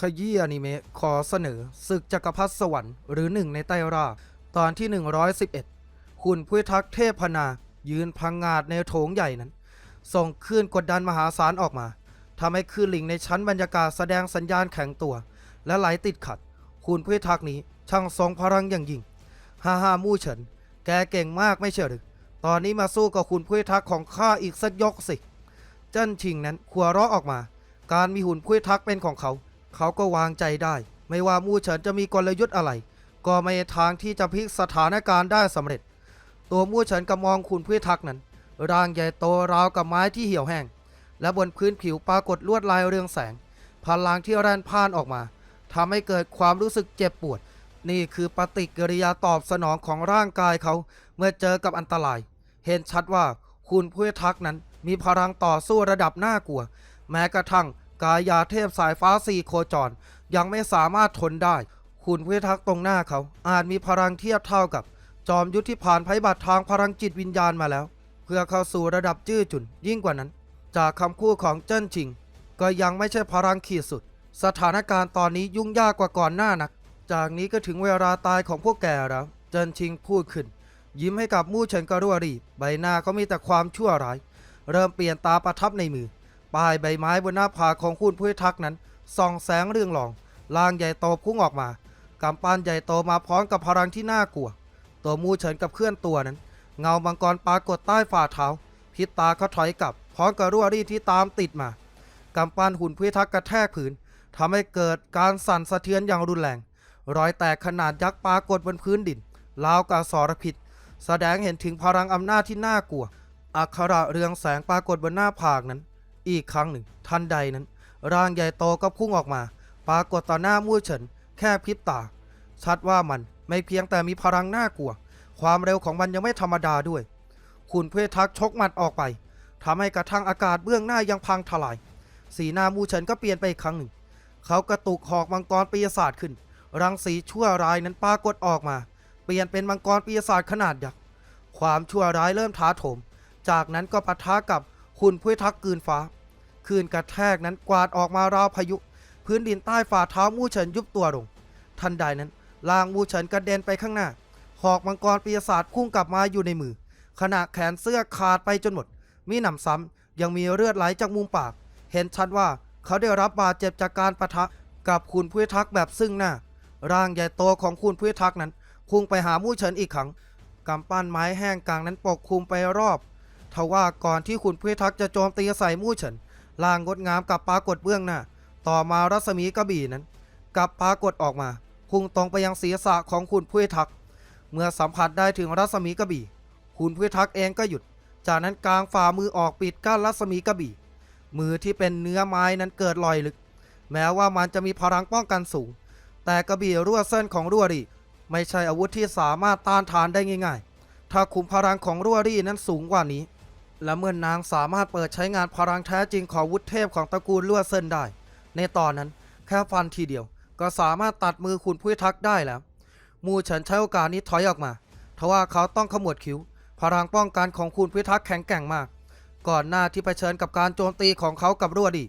ขยี้อนิเมะขอเสนอศึกจักรพรรดิสวรรค์หรือหนึ่งในไต้ราตอนที่ 111 คุณพุทธักเทพนา ยืนพังงาดในโถงใหญ่นั้น ส่งคลื่นกดดันมหาศาลออกมาทำให้คลื่นลิงในชั้นบรรยากาศแสดงสัญญาณแข็งตัว และไหลติดขัด คุณพุทธักนี้ช่างทรงพลังอย่างยิ่งฮ่าฮ่ามู่เฉิน แกเก่งมากไม่เชื่อหรือตอนนี้มาสู้กับคุณพุทธักของข้าอีกสักยกสิเจิ้นชิงนั้นขัวเราะออกมา การมีหุ่นพุ้ยทักเป็นของเขา เขาก็วางใจได้ ไม่ว่ามู่เฉินจะมีกลยุทธ์อะไร ก็ไม่ทางที่จะพลิกสถานการณ์ได้สำเร็จ ตัวมู่เฉินก็มองคุณพุ้ทักนั้น ร่างใหญ่โตราวกับไม้ที่เหี่ยวแห้ง และบนพื้นผิวปรากฏลวดลายเรืองแสง พลังที่แร่นพ่านออกมาทำให้เกิดความรู้สึกเจ็บปวด นี่คือปฏิกิริยาตอบสนองของร่างกายเขาเมื่อเจอกับอันตราย เห็นชัดว่าคุณพุ้ทักนั้นมีพลังต่อสู้ระดับน่ากลัว แม้กระทั่ง กายาเทพสายฟ้าสี่โคจร ยังไม่สามารถทนได้คุณพุ้ยทักษ์ตรงหน้าเขา อาจมีพลังเทียบเท่ากับ จอมยุทธที่ผ่านภัยบัตรทางพลังจิตวิญญาณมาแล้ว เพื่อเข้าสู่ระดับจื้อจุนยิ่งกว่านั้น จากคำคู่ของเจิ้นชิง ก็ยังไม่ใช่พลังขีดสุด สถานการณ์ตอนนี้ยุ่งยากกว่าก่อนหน้านัก จากนี้ก็ถึงเวลาตายของพวกแกแล้ว เจิ้นชิงพูดขึ้น ยิ้มให้กับมู่เฉินกรัวรี ใบหน้าเขามีแต่ความชั่วร้าย เริ่มเปลี่ยนตาประทับในมือ ปลายใบไม้บนหน้าผากของคุณพุ้ทักนั้นส่องแสงเรืองรองลางใหญ่โตพุ่งออกมากำปั้นใหญ่โตมาพร้อมกับพลังที่น่ากลัว ตัวมูเฉินกับเคลื่อนตัวนั้น เงามังกรปรากฏใต้ฝ่าเท้า พิษตาเขาถอยกลับ พร้อมกับรั่วรีที่ตามติดมากำปั้นหุ่นพุ้ทักกระแทกผืนทำให้เกิดการสั่นสะเทือนอย่างรุนแรง รอยแตกขนาดยักษ์ปรากฏบนพื้นดินราวกับสรพิษ แสดงเห็นถึงพลังอำนาจที่น่ากลัว อักขระเรืองแสงปรากฏบนหน้าผากนั้น อีกครั้งหนึ่ง ทันใดนั้น ร่างใหญ่โตก็พุ่งออกมา ปรากฏต่อหน้ามู่เฉิน แค่พริบตา ชัดว่ามันไม่เพียงแต่มีพลังน่ากลัว ความเร็วของมันยังไม่ธรรมดาด้วยขุนเพทักชกหมัดออกไปทำให้กระทั่งอากาศเบื้องหน้ายังพังทลาย สีหน้ามู่เฉินก็เปลี่ยนไปอีกครั้งหนึ่ง เขากระตุกหอกมังกรปีศาจขึ้น รังสีชั่วร้ายนั้นปรากฏออกมา เปลี่ยนเป็นมังกรปีศาจขนาดยักษ์ ความชั่วร้ายเริ่มท้าโถม จากนั้นก็ปะทะกับหุ่นพุ้ยทักกืนฟ้า คืนกระแทกนั้นกวาดออกมาราวพายุ พื้นดินใต้ฝ่าเท้ามู่เฉินยุบตัวลง ทันใดนั้นลางมู่เฉินกระเด็นไปข้างหน้า หอกมังกรปีศาจพุ่งกลับมาอยู่ในมือ ขณะแขนเสื้อขาดไปจนหมด มีหนำซ้ำยังมีเลือดไหลจากมุมปาก เห็นชัดว่าเขาได้รับบาดเจ็บจากการปะทะกับคุณพุ้ทักแบบซึ่งหน้า ร่างใหญ่โตของคุณพุ้ทักนั้นพุ่งไปหามู่เฉินอีกครั้งกำปั้นไม้แห้งกลางนั้นปกคลุมไปรอบทว่าก่อนที่ขุนพุ้ทักจะโจมตีใส่มู่เฉิน ล่างงดงามกับปรากฏเบื้องหน้า ต่อมารัศมีกระบี่นั้นกับปรากฏออกมา พุ่งตรงไปยังศีรษะของขุนพุ้ทัก เมื่อสัมผัสได้ถึงรัศมีกระบี่ขุนพุ้ทักเองก็หยุด จากนั้นกลางฝ่ามือออกปิดกั้นรัศมีกระบี่ มือที่เป็นเนื้อไม้นั้นเกิดรอยลึก แม้ว่ามันจะมีพลังป้องกันสูง แต่กระบี่รั่วเส้นของรั่วรีไม่ใช่อาวุธที่สามารถต้านทานได้ง่าย ๆ ถ้าขุมพลังของรั่วรีนั้นสูงกว่านี้ และเมื่อนนางสามารถเปิดใช้งานพลังแท้จริงของวุธเทพของตระกูลลวดเส้นได้ ในตอนนั้นแค่ฟันทีเดียว ก็สามารถตัดมือขุนพุ้ทักได้แล้ว มูเฉินใช้โอกาสนี้ถอยออกมาทว่าเขาต้องขมวดคิ้ว พลังป้องกันของขุนพุ้ทักแข็งแกร่งมาก ก่อนหน้าที่เผชิญกับการโจมตีของเขากับรั่วดี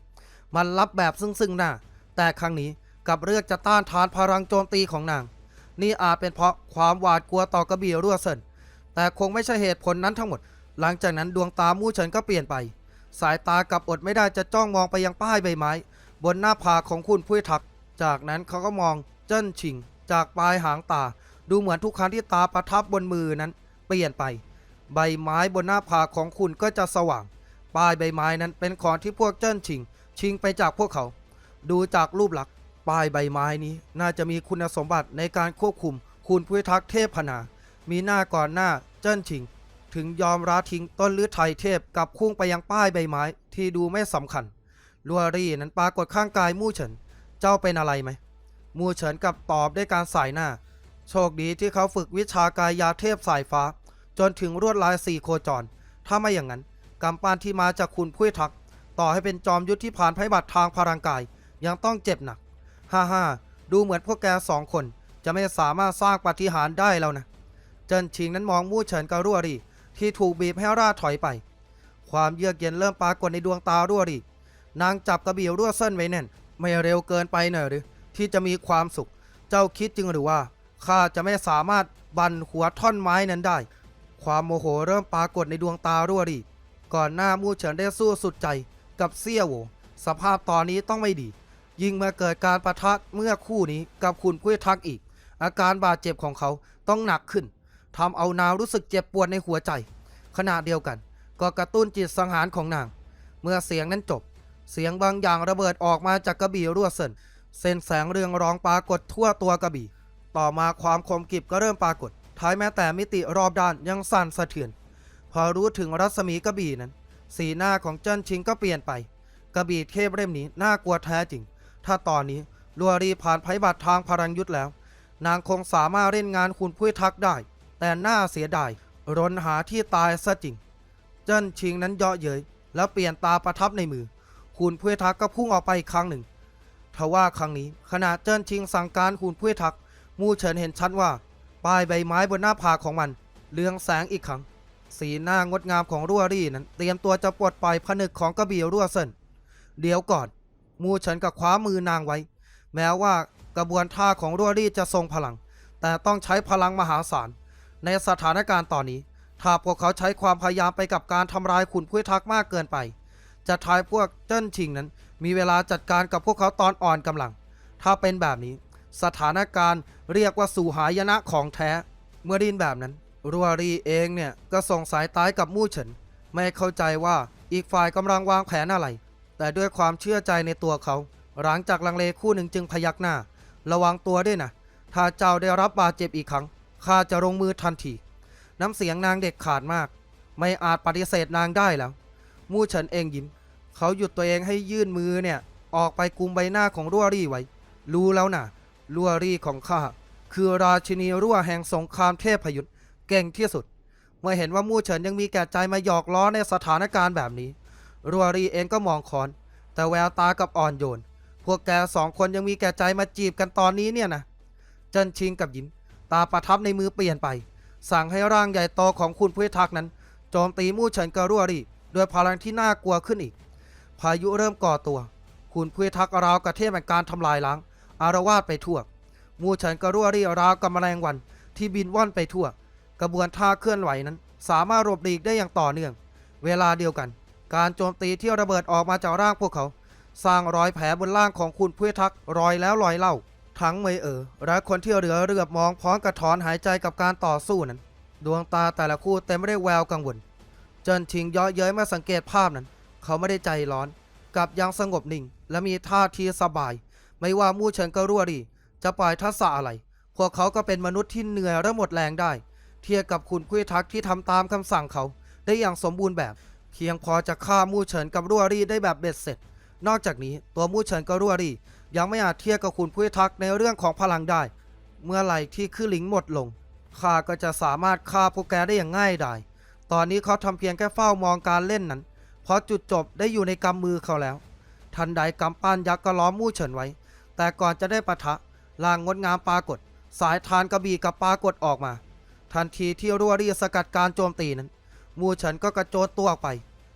มันรับแบบซึ่งซึ่งหน้า แต่ครั้งนี้กับเลือกจะต้านทานพลังโจมตีของนาง นี่อาจเป็นเพราะความหวาดกลัวต่อกระบี่รั่วเซินแต่คงไม่ใช่เหตุผลนั้นทั้งหมด หลังจากนั้นดวงตามู่เฉินก็เปลี่ยนไป สายตากลับอดไม่ได้จะจ้องมองไปยังป้ายใบไม้ บนหน้าผากของคุณพุ้ยทัก จากนั้นเขาก็มองเจิ้นชิง จากปลายหางตา ดูเหมือนทุกครั้งที่ตาประทับบนมือนั้น เปลี่ยนไป ใบไม้บนหน้าผากของคุณก็จะสว่าง ป้ายใบไม้นั้นเป็นของที่พวกเจิ้นชิง ชิงไปจากพวกเขา ดูจากรูปลักษณ์ป้ายใบไม้นี้น่าจะมีคุณสมบัติในการควบคุม คุณพุ้ยทักเทพนา มีหน้าก่อนหน้าเจิ้นชิง ถึงยอมราทิ้งต้นลือไทยเทพกับคุ้งไปยังป้ายใบไม้ ที่ดูไม่สำคัญลัวรี่นั้นปรากฏข้างกายมู่เฉิน เจ้าเป็นอะไรไหม มู่เฉินกับตอบด้วยการสายหน้า โชคดีที่เขาฝึกวิชากายยาเทพสายฟ้า จนถึงรวดลายสี่โคจร ถ้าไม่อย่างนั้นกำปานที่มาจากคุณพุ้ยทัก ต่อให้เป็นจอมยุทธที่ผ่านภัยบัตรทางพลังกาย ยังต้องเจ็บหนัก ฮ่าฮ่าดูเหมือนพวกแกสองคน จะไม่สามารถสร้างปาฏิหาริย์ได้แล้วนะ เจินชิงนั้นมองมู่เฉินกับรัวรี ที่ถูกบีบให้ราถอยไป ความเยือกเย็นเริ่มปรากฏในดวงตารั่วรีนางจับกระบี่รั่วเส้นไว้แน่น ไม่เร็วเกินไปหน่อยหรือ ที่จะมีความสุข เจ้าคิดจริงหรือว่าข้าจะไม่สามารถบันหัวท่อนไม้นั้นได้ ความโมโหเริ่มปรากฏในดวงตารั่วรีก่อนหน้ามู่เฉินได้สู้สุดใจกับเซี่ยโวสภาพตอนนี้ต้องไม่ดี ยิ่งมื่อเกิดการประทะเมื่อคู่นี้กับคุณกุ้ยทักอีก อาการบาดเจ็บของเขาต้องหนักขึ้น ทำเอานาวรู้สึกเจ็บปวดในหัวใจ ขณะเดียวกัน ก็กระตุ้นจิตสังหารของนาง เมื่อเสียงนั้นจบ เสียงบางอย่างระเบิดออกมาจากกระบี่รั่วเส้นเส้นแสงเรืองรองปรากฏทั่วตัวกระบี่ ต่อมาความคมกริบก็เริ่มปรากฏ ท้ายแม้แต่มิติรอบด้านยังสั่นสะเทือน พอรู้ถึงรัศมีกระบี่นั้น สีหน้าของเจิ้นชิงก็เปลี่ยนไปกระบี่เทพเล่มนี้น่ากลัวแท้จริง ถ้าตอนนี้ลัวรีผ่านภัยบัตรทางพลังยุทธแล้ว นางคงสามารถเล่นงานคุณพุ้ทักได้ แต่น่าเสียดายรนหาที่ตายซะจริง เจิ้นชิงนั้นเยาะเย้ยแล้วเปลี่ยนตาประทับในมือ คุณพุ้ยทักก็พุ่งออกไปอีกครั้งหนึ่งทว่าครั้งนี้ขณะเจิ้นชิงสั่งการคุณพุ้ยทัก มู่เฉินเห็นชัดว่าป้ายใบไม้บนหน้าผากของมันเลืองแสงอีกครั้ง สีหน้างดงามของรั่วรี่นั้น เตรียมตัวจะปลดปล่อยผนึกของกระบี่รั่วเส้นเดี๋ยวก่อน มู่เฉินกับคว้ามือนางไว้ แม้ว่ากระบวนท่าของรั่วรี่จะทรงพลัง แต่ต้องใช้พลังมหาศาล ในสถานการณ์ตอนนี้ ถ้าพวกเขาใช้ความพยายามไปกับการทำลายขุนพุ้ยทักมากเกินไป จะทายพวกเจิ้นชิงนั้น มีเวลาจัดการกับพวกเขาตอนอ่อนกำลัง ถ้าเป็นแบบนี้ สถานการณ์เรียกว่าสู่หายนะของแท้ เมื่อดินแบบนั้นรัวรีเองเนี่ยก็ส่งสายตายกับมู่เฉิน ไม่เข้าใจว่าอีกฝ่ายกำลังวางแผนอะไร แต่ด้วยความเชื่อใจในตัวเขา หลังจากลังเลคู่หนึ่งจึงพยักหน้า ระวังตัวด้วยนะ ถ้าเจ้าได้รับบาดเจ็บอีกครั้ง ข้าจะลงมือทันที น้ำเสียงนางเด็กขาดมาก ไม่อาจปฏิเสธนางได้แล้ว มู่เฉินเองยิ้ม เขาหยุดตัวเองให้ยื่นมือเนี่ย ออกไปกุมใบหน้าของรั่วรี่ไว้ รู้แล้วนะรั่วรี่ของข้า คือราชินีรั่วแห่งสงครามเทพพยุทธเก่งที่สุด เมื่อเห็นว่ามู่เฉินยังมีแก่ใจมาหยอกล้อในสถานการณ์แบบนี้ รัวรีเองก็มองคอน แต่แววตากับอ่อนโยน พวกแกสองคนยังมีแก่ใจมาจีบกันตอนนี้เนี่ยนะเจินชิงกับยิ้ม ตาประทับในมือเปลี่ยนไป สั่งให้ร่างใหญ่โตของคุณพุ้ทักนั้น โจมตีมู่เฉินกับรัวรีด้วยพลังที่น่ากลัวขึ้นอีก พายุเริ่มก่อตัว คุณพุ้ทักราวกับเทพแห่งการทำลายล้าง อารวาสไปทั่ว มู่เฉินกับรัวรีราวกับแมลงวันที่บินว่อนไปทั่ว กระบวนท่าเคลื่อนไหวนั้น สามารถหลบหลีกได้อย่างต่อเนื่อง เวลาเดียวกัน การโจมตีที่ระเบิดออกมาจากร่างพวกเขา สร้างรอยแผลบนร่างของคุณพุ้ทักรอยแล้วรอยเล่า ทั้งเมยเอ๋อและคนที่เหลือเรือบมองพร้อมกระถอนหายใจกับการต่อสู้นั้น ดวงตาแต่ละคู่เต็มไปด้วยแววกังวลเจินชิงย่อเย้ยมื่อสังเกตภาพนั้น เขาไม่ได้ใจร้อนกลับยังสงบนิ่ง และมีท่าทีสบาย ไม่ว่ามู่เฉินก็รั่วดี จะปล่อยทัศะอะไร พวกเขาก็เป็นมนุษย์ที่เหนื่อยและหมดแรงได้ เทียบกับคุณกุ้ยทักที่ทำตามคำสั่งเขา ได้อย่างสมบูรณ์แบบเพียงพอจะฆ่ามู่เฉินกับรั่วรีได้แบบเบ็ดเสร็จ นอกจากนี้ตัวมู่เฉินกับรั่วรียังไม่อาจเทียบกับคุณกุ้ทักในเรื่องของพลังได้ เมื่อไหร่ที่คือหลิงหมดลงข้าก็จะสามารถฆ่าพวกแกได้อย่างง่ายดายตอนนี้เขาทำเพียงแค่เฝ้ามองการเล่นนั้น เพราะจุดจบได้อยู่ในกำมือเขาแล้ว ทันใดกำปั้นยักษ์ก็ล้อมมู่เฉินไว้ แต่ก่อนจะได้ปะทะล่างงดงามปรากฏ สายทานกระบี่กับปรากฏออกมา ทันทีที่รั่วรีสกัดการโจมตีนั้น มูเฉินก็กระโจนตัวออกไป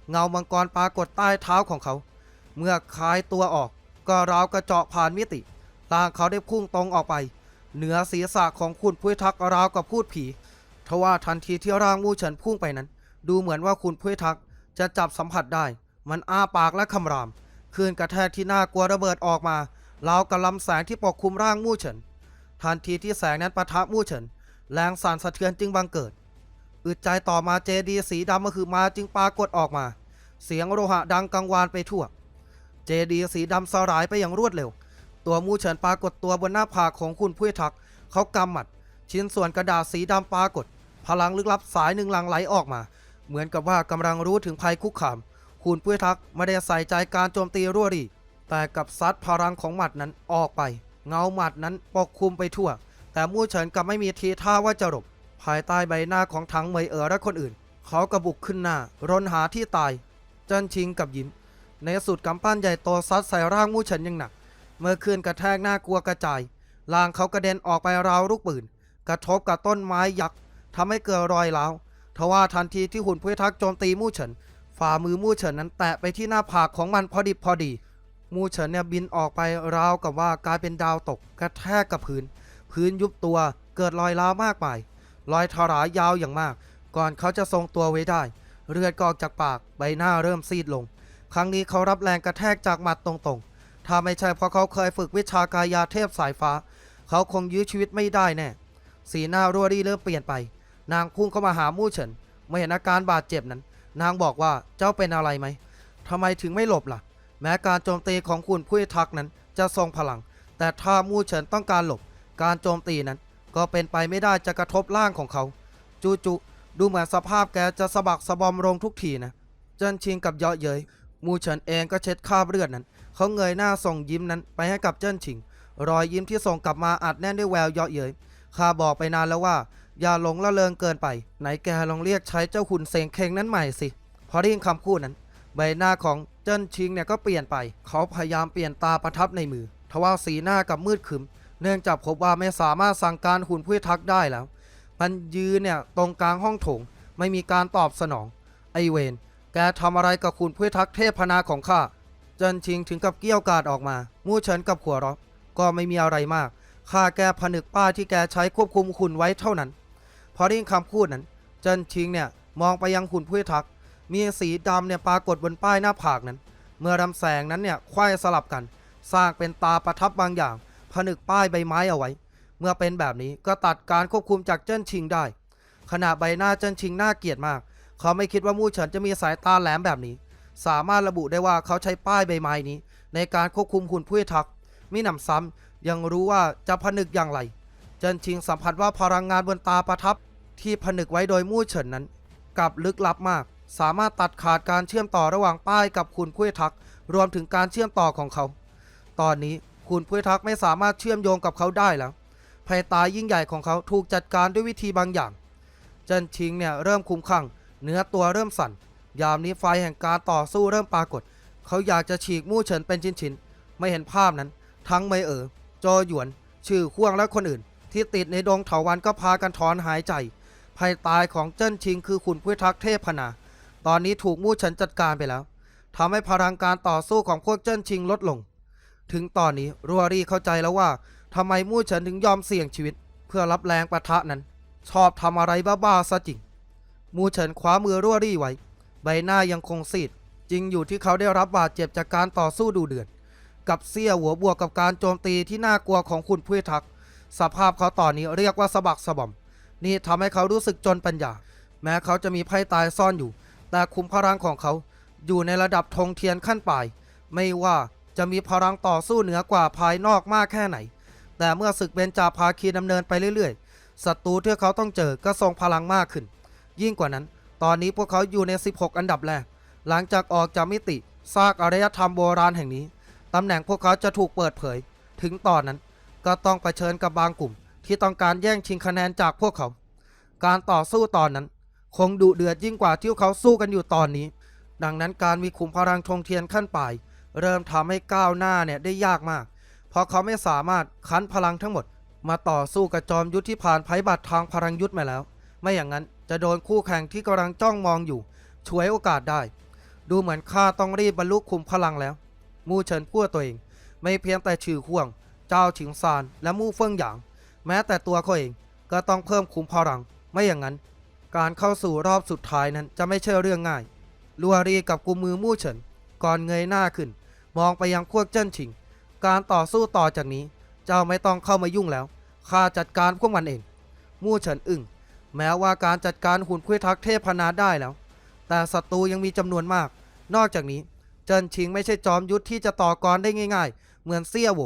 เงามังกรปรากฏใต้เท้าของเขา เมื่อคลายตัวออก ก็ราวกระเจาะผ่านมิติร่างเขาได้พุ่งตรงออกไป เหนือศีรษะของคุณพุ้ยทักราวกับพูดผีทว่าทันทีที่ร่างมูเฉินพุ่งไปนั้น ดูเหมือนว่าคุณพุ้ยทักจะจับสัมผัสได้ มันอ้าปากและคำรามคลื่นกระแทกที่น่ากลัวระเบิดออกมาราวกับลำแสงที่ปกคลุมร่างมู่เฉิน ทันทีที่แสงนั้นปะทะมู่เฉิน แรงสั่นสะเทือนจึงบังเกิด อึดใจต่อมาเจดีสีดำก็คือมาจึงปรากฏออกมา เสียงโลหะดังกังวานไปทั่ว เจดีสีดำสลายไปอย่างรวดเร็ว ตัวมูเฉินปรากฏตัวบนหน้าผากของคุณพุ้ทักเขากำหมัด ชิ้นส่วนกระดาษสีดำปรากฏ พลังลึกลับสายหนึ่งหลังไหลออกมา เหมือนกับว่ากำลังรู้ถึงภัยคุกคาม คุณพุ้ทักไม่ได้ใส่ใจการโจมตีรั่วรีแต่กับซัดพลังของหมัดนั้นออกไป เงาหมัดนั้นปกคลุมไปทั่ว แต่มู่เฉินกลับไม่มีทีท่าว่าจะหลบภายใต้ใบหน้าของถังเหมยเอ๋อและคนอื่น เขากระบุกขึ้นหน้ารนหาที่ตายจันชิงกับยิ้ม ในสุดกำปั้นใหญ่โตซัดใส่ร่างมู่เฉินอยังหนัก เมื่อคืนกระแทกหน้ากลัวกระจายร่างเขากระเด็นออกไปราวลูกปืน กระทบกับต้นไม้ยักษ์ทำให้เกิดรอยร้าวทว่าทันทีที่หุ่นพุ้ยทักโจมตีมู่เฉินฝ่ามือมู่เฉินนั้นแตะไปที่หน้าผากของมันพอดิบพอดี มูเฉินเนี่ยบินออกไปราวกับว่ากลายเป็นดาวตก กระแทกกับพื้น พื้นยุบตัวเกิดรอยร้าวมากมายรอยถลายยาวอย่างมาก ก่อนเขาจะทรงตัวไว้ได้ เลือดกอกจากปากใบหน้าเริ่มซีดลง ครั้งนี้เขารับแรงกระแทกจากหมัดตรงๆ ถ้าไม่ใช่เพราะเขาเคยฝึกวิชากายาเทพสายฟ้า เขาคงยื้อชีวิตไม่ได้แน่ สีหน้ารัวรี่เริ่มเปลี่ยนไป นางพุ่งเข้ามาหามู่เฉินเมื่อเห็นอาการบาดเจ็บนั้น นางบอกว่าเจ้าเป็นอะไรไหมทำไมถึงไม่หลบล่ะ แม้การโจมตีของคุณผู้พิทักนั้นจะทรงพลัง แต่ถ้ามู่เฉินต้องการหลบ การโจมตีนั้น ก็เป็นไปไม่ได้จะกระทบร่างของเขา จูจุดูเหมือนสภาพแกจะสะบักสะบอมลงทุกทีนะ เจินชิงกับเยาะเย้ย มูเฉินเองก็เช็ดคราบเลือดนั้น เขาเงยหน้าส่งยิ้มนั้นไปให้กับเจิ้นชิง รอยยิ้มที่ส่งกลับมาอัดแน่นด้วยแววเยาะเย้ยข้าบอกไปนานแล้วว่า อย่าหลงละเลงเกินไป ไหนแกลองเรียกใช้เจ้าหุ่นเสงเคงนั้นใหม่สิ พอได้ยินคำพูดนั้น ใบหน้าของเจิ้นชิงเนี่ยก็เปลี่ยนไป เขาพยายามเปลี่ยนตาประทับในมือ ทว่าสีหน้ากับมืดขึม เนื่องจากพบว่าไม่สามารถสั่งการหุ่นผู้ทักได้แล้ว มันยืนเนี่ยตรงกลางห้องโถง ไม่มีการตอบสนอง ไอเวน แกทำอะไรกับคุณผู้พิทักษ์เทพนาของข้าเจินชิงถึงกับเกี้ยวกาดออกมา มู่เฉินกับขัวเราะก็ไม่มีอะไรมากข้าแกผนึกป้ายที่แกใช้ควบคุมคุณไว้เท่านั้น พอได้ยินคำพูดนั้น เจินชิงเนี่ยมองไปยังหุ่นผู้พิทักษ์มีสีดำเนี่ยปรากฏบนป้ายหน้าผากนั้น เมื่อลำแสงนั้นเนี่ยควายสลับกัน สร้างเป็นตาประทับบางอย่าง ผนึกป้ายใบไม้เอาไว้ เมื่อเป็นแบบนี้ก็ตัดการควบคุมจากเจิ้นชิงได้ ขณะใบหน้าเจิ้นชิงน่าเกลียดมาก เขาไม่คิดว่ามู่เฉินจะมีสายตาแหลมแบบนี้ สามารถระบุได้ว่าเขาใช้ป้ายใบไม้นี้ ในการควบคุมหุ่นผู้ทักมิหนำซ้ำยังรู้ว่าจะผนึกอย่างไรเจินชิงสัมผัสว่าพลังงานบนตาประทับ ที่ผนึกไว้โดยมู่เฉินนั้นกับลึกลับมาก สามารถตัดขาดการเชื่อมต่อระหว่างป้ายกับคุณผู้ทัก รวมถึงการเชื่อมต่อของเขา ตอนนี้คุณผู้ทักไม่สามารถเชื่อมโยงกับเขาได้แล้วภัยตายยิ่งใหญ่ของเขาถูกจัดการด้วยวิธีบางอย่าง เจินชิงเนี่ยเริ่มคุ้มข้าง เนื้อตัวเริ่มสั่น ยามนี้ไฟแห่งการต่อสู้เริ่มปรากฏ เขาอยากจะฉีกมู่เฉินเป็นชิ้นๆ ไม่เห็นภาพนั้น ทั้งไมเอ๋อโจหยวน ชื่อข่วงและคนอื่น ที่ติดในดงเถาวันก็พากันถอนหายใจ ภัยตายของเจิ้นชิงคือขุนพุทธักษ์เทพนา ตอนนี้ถูกมู่เฉินจัดการไปแล้วทำให้พลังการต่อสู้ของพวกเจิ้นชิงลดลง ถึงตอนนี้รัวรี่เข้าใจแล้วว่าทำไมมู่เฉินถึงยอมเสี่ยงชีวิต เพื่อรับแรงประทะนั้น ชอบทำอะไรบ้าๆซะจริง มูเฉินคว้ามือรั่วรี่ไว้ ใบหน้ายังคงซีดจริงอยู่ที่เขาได้รับบาดเจ็บจากการต่อสู้ดูเดือดกับเสี้ยหัวบวกกับการโจมตีที่น่ากลัวของคุณผู้พิทักษ์สภาพเขาตอนนี้เรียกว่าสะบักสะบอม นี่ทำให้เขารู้สึกจนปัญญา แม้เขาจะมีไพ่ตายซ่อนอยู่ แต่คุมพลังของเขา อยู่ในระดับธงเทียนขั้นปลาย ไม่ว่าจะมีพลังต่อสู้เหนือกว่าภายนอกมากแค่ไหน แต่เมื่อศึกเบญจาภาคีดำเนินไปเรื่อยๆศัตรูที่เขาต้องเจอก็ทรงพลังมากขึ้น ยิ่งกว่านั้น ตอนนี้พวกเขาอยู่ใน 16 อันดับแรก หลังจากออกจากมิติซากอารยธรรมโบราณแห่งนี้ ตำแหน่งพวกเขาจะถูกเปิดเผย ถึงตอนนั้นก็ต้องเผชิญกับบางกลุ่ม ที่ต้องการแย่งชิงคะแนนจากพวกเขา การต่อสู้ตอนนั้น คงดุเดือดยิ่งกว่าที่เขาสู้กันอยู่ตอนนี้ ดังนั้นการมีขุมพลังธงเทียนขั้นปลาย เริ่มทำให้ก้าวหน้าเนี่ยได้ยากมาก เพราะเขาไม่สามารถคั้นพลังทั้งหมด มาต่อสู้กับจอมยุทธที่ผ่านภัยบัตรทางพลังยุทธมาแล้ว ไม่อย่างนั้น จะโดนคู่แข่งที่กำลังจ้องมองอยู่ฉวยโอกาสได้ ดูเหมือนข้าต้องรีบบรรลุคุมพลังแล้ว มู่เฉินพูดตัวเอง ไม่เพียงแต่ชื่อห่วง เจ้าฉิงซานและมู่เฟิงหยาง แม้แต่ตัวเขาเองก็ต้องเพิ่มคุมพลัง ไม่อย่างนั้น การเข้าสู่รอบสุดท้ายนั้นจะไม่ใช่เรื่องง่าย ลัวรีกับกุมมือมู่เฉิน ก่อนเงยหน้าขึ้น มองไปยังพวกเจิ้นฉิง การต่อสู้ต่อจากนี้ เจ้าไม่ต้องเข้ามายุ่งแล้วข้าจัดการพวกมันเอง มู่เฉินอึ้ง แม้ว่าการจัดการหุ่นคุยทักเทพนาได้แล้ว แต่ศัตรูยังมีจำนวนมาก นอกจากนี้ เจินชิงไม่ใช่จอมยุทธที่จะต่อกรได้ง่าย ๆ เหมือนเซี่ยโหว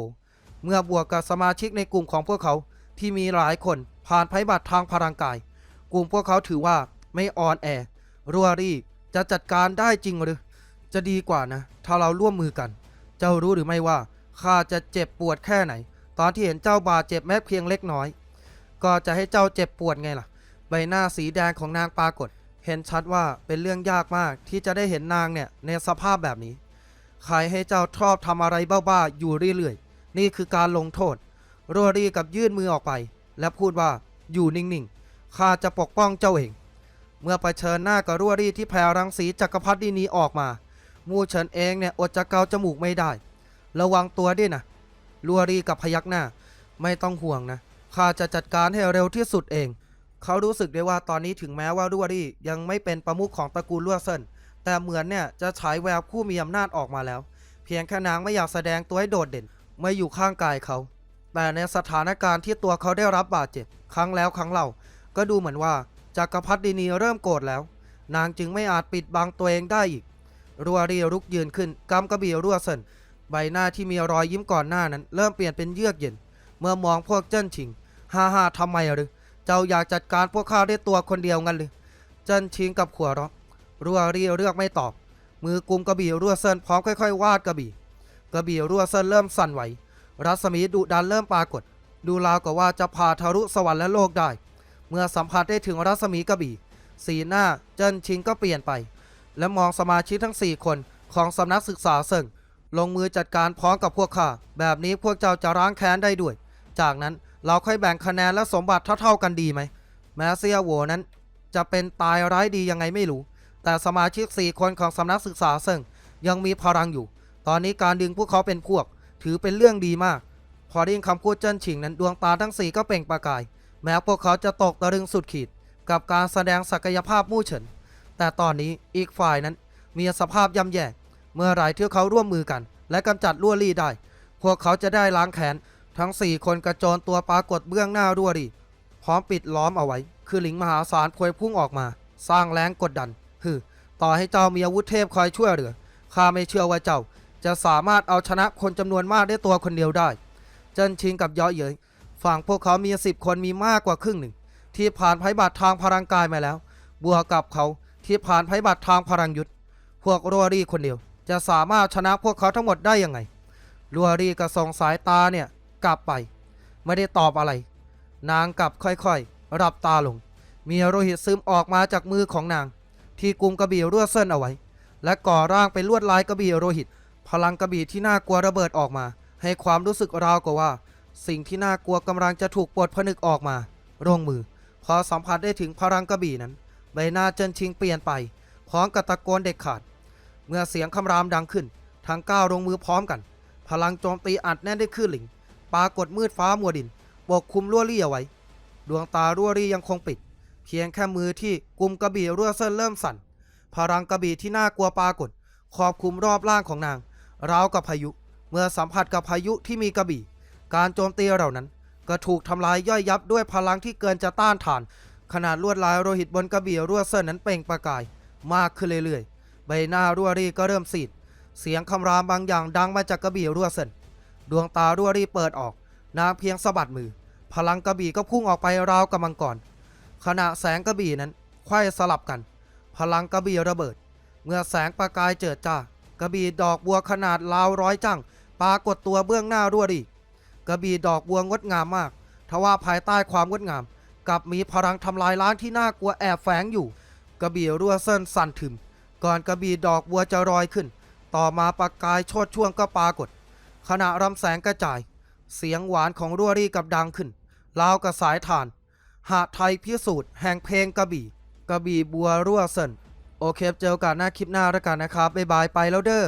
เมื่อบวกกับสมาชิกในกลุ่มของพวกเขาที่มีหลายคนผ่านภัยบัตรทางพลังกาย กลุ่มพวกเขาถือว่าไม่อ่อนแอ รัวรี่จะจัดการได้จริงหรือ จะดีกว่านะ ถ้าเราร่วมมือกัน เจ้ารู้หรือไม่ว่าข้าจะเจ็บปวดแค่ไหน ตอนที่เห็นเจ้าบาดเจ็บแม้เพียงเล็กน้อย ก็จะให้เจ้าเจ็บปวดไงล่ะ ใบหน้าสีแดงของนางปรากฏ เห็นชัดว่าเป็นเรื่องยากมากที่จะได้เห็นนางเนี่ยในสภาพแบบนี้ ใครให้เจ้าชอบทำอะไรบ้าๆอยู่เรื่อยๆ นี่คือการลงโทษ รัวรีกับยื่นมือออกไป และพูดว่าอยู่นิ่งๆ ข้าจะปกป้องเจ้าเอง เมื่อไปเชิญหน้ากับรัวรีที่แผ่รังสีจักรพรรดินีออกมา มูเฉินเองเนี่ยอดจะเกาจมูกไม่ได้ ระวังตัวด้วยนะลัวรีกับพยักหน้า ไม่ต้องห่วงนะ ข้าจะจัดการให้เร็วที่สุดเอง เขารู้สึกได้ว่าตอนนี้ถึงแม้ว่าลัวรียังไม่เป็นประมุขของตระกูลลัวเซินแต่เหมือนเนี่ยจะฉายแววผู้มีอำนาจออกมาแล้ว เพียงแค่นางไม่อยากแสดงตัวให้โดดเด่นไม่อยู่ข้างกายเขา แต่ในสถานการณ์ที่ตัวเขาได้รับบาดเจ็บ ครั้งแล้วครั้งเล่า ก็ดูเหมือนว่าจักรพรรดินีเริ่มโกรธแล้ว นางจึงไม่อาจปิดบังตัวเองได้อีก รัวรีลุกยืนขึ้นกำกระบี่รัวเซินใบหน้าที่มีรอยยิ้มก่อนหน้านั้น เริ่มเปลี่ยนเป็นเยือกเย็น เมื่อมองพวกเจิ้นชิงฮ่าฮ่าทำไมหรือ เจ้าอยากจัดการพวกข้าได้ตัวคนเดียวงั้นหรือเจินชิงกับขัวเราะรัวรีเลือกไม่ตอบ มือกุมกระบี่รัวเซินพร้อมค่อยๆ วาดกระบี่กระบี่รัวเซินเริ่มสั่นไหว รัศมีดุดันเริ่มปรากฏ ดูราวกับว่าจะผ่าทะลุสวรรค์และโลกได้ เมื่อสัมผัสได้ถึงรัศมีกระบี่ สีหน้าเจินชิงก็เปลี่ยนไป และมองสมาชิกทั้ง 4 คนของสำนักศึกษาเซิงลงมือจัดการพร้อมกับพวกข้าแบบนี้พวกเจ้าจะร้างแค้นได้ด้วย จากนั้น เราค่อยแบ่งคะแนนและสมบัติเท่าๆกันดีไหม แม้เซียโหวนั้น จะเป็นตายร้ายดียังไงไม่รู้ แต่สมาชิก 4 คนของสำนักศึกษาเซิงยังมีพลังอยู่ ตอนนี้การดึงพวกเขาเป็นพวก ถือเป็นเรื่องดีมาก พอได้ยินคำพูดเจิ้นฉิงนั้นดวงตาทั้งสี่ก็เปล่งประกาย แม้พวกเขาจะตกตะลึงสุดขีด กับการแสดงศักยภาพมู่เฉิน แต่ตอนนี้อีกฝ่ายนั้นมีสภาพย่ำแย่ เมื่อไรที่เขาร่วมมือกัน และกำจัดลั่วลี่ได้ พวกเขาจะได้ล้างแค้น ทั้ง 4 คนกระโจนตัวปรากฏเบื้องหน้ารั่วรีพร้อมปิดล้อมเอาไว้ คือหลิงมหาศาลพวยพุ่งออกมา สร้างแรงกดดันคือต่อให้เจ้ามีอาวุธเทพคอยช่วยเหลือข้าไม่เชื่อว่าเจ้า จะสามารถเอาชนะคนจำนวนมากได้ตัวคนเดียวได้ เจินชิงกับยาะเย้ยฝั่งพวกเขามีสิบคนมีมากกว่าครึ่งหนึ่ง ที่ผ่านภัยบัตรทางพลังกายมาแล้ว บวกกับเขาที่ผ่านภัยบัตรทางพลังยุทธพวกรัวรี่คนเดียว จะสามารถชนะพวกเขาทั้งหมดได้ยังไงรัวรี่ก็ส่งสายตาเนี่ย กลับไป ไม่ได้ตอบอะไร นางกลับค่อยๆรับตาลง มีโลหิตซึมออกมาจากมือของนาง ที่กุมกระบี่รั่วเส้นเอาไว้ และก่อร่างเป็นลวดลายกระบี่โลหิต พลังกระบี่ที่น่ากลัวระเบิดออกมา ให้ความรู้สึกราวกับว่า สิ่งที่น่ากลัวกำลังจะถูกปลดผนึกออกมาร่งมือ พอสัมผัสได้ถึงพลังกระบี่นั้น ใบหน้าเจินชิงเปลี่ยนไป พร้อมกับตะโกนเด็ดขาด เมื่อเสียงคำรามดังขึ้น ทั้งก้าวลงมือพร้อมกัน พลังโจมตีอัดแน่นได้ขึ้นหลิง ปรากฏมืดฟ้ามัวดินปกคลุมรั่วรี่เอาไว้ ดวงตารั่วรี่ยังคงปิด เพียงแค่มือที่กุมกระบี่รั่วเส้นเริ่มสั่น พลังกระบี่ที่น่ากลัวปรากฏครอบคลุมรอบล่างของนาง ราวกับพายุ เมื่อสัมผัสกับพายุที่มีกระบี่ การโจมตีเหล่านั้น ก็ถูกทำลายย่อยยับด้วยพลังที่เกินจะต้านทาน ขนาดลวดลายโลหิตบนกระบี่รั่วเส้นนั้นเปล่งประกาย มากขึ้นเรื่อยๆ ใบหน้ารั่วรี่ก็เริ่มซีด เสียงคำรามบางอย่างดังมาจากกระบี่รั่วเส้น ดวงตารั่วรีเปิดออก นางเพียงสะบัดมือ พลังกระบี่ก็พุ่งออกไปราวกับมังกรขณะแสงกระบี่นั้นไขว้สลับกัน พลังกระบี่ระเบิด เมื่อแสงประกายเจิดจ้ากระบี่ดอกบัวขนาดราวร้อยจังปรากฏตัวเบื้องหน้ารั่วรีกระบี่ดอกบัวงดงามมากทว่าภายใต้ความงดงามกลับมีพลังทำลายล้างที่น่ากลัวแอบแฝงอยู่ กระบี่รั่วเส้นสั่นถึม ก่อนกระบี่ดอกบัวจะลอยขึ้น ต่อมาประกายโชดช่วงก็ปรากฏ ขณะรำแสงกระจาย เสียงหวานของรั่วรี่กับดังขึ้นราวกับสายถ่าน หาไทยพิสูจน์แห่งเพลงกระบี่กระบี่บัวรั่วเส้นโอเคเจอกันหน้าคลิปหน้าแล้วกันนะครับบ๊ายบายไปแล้วเด้อ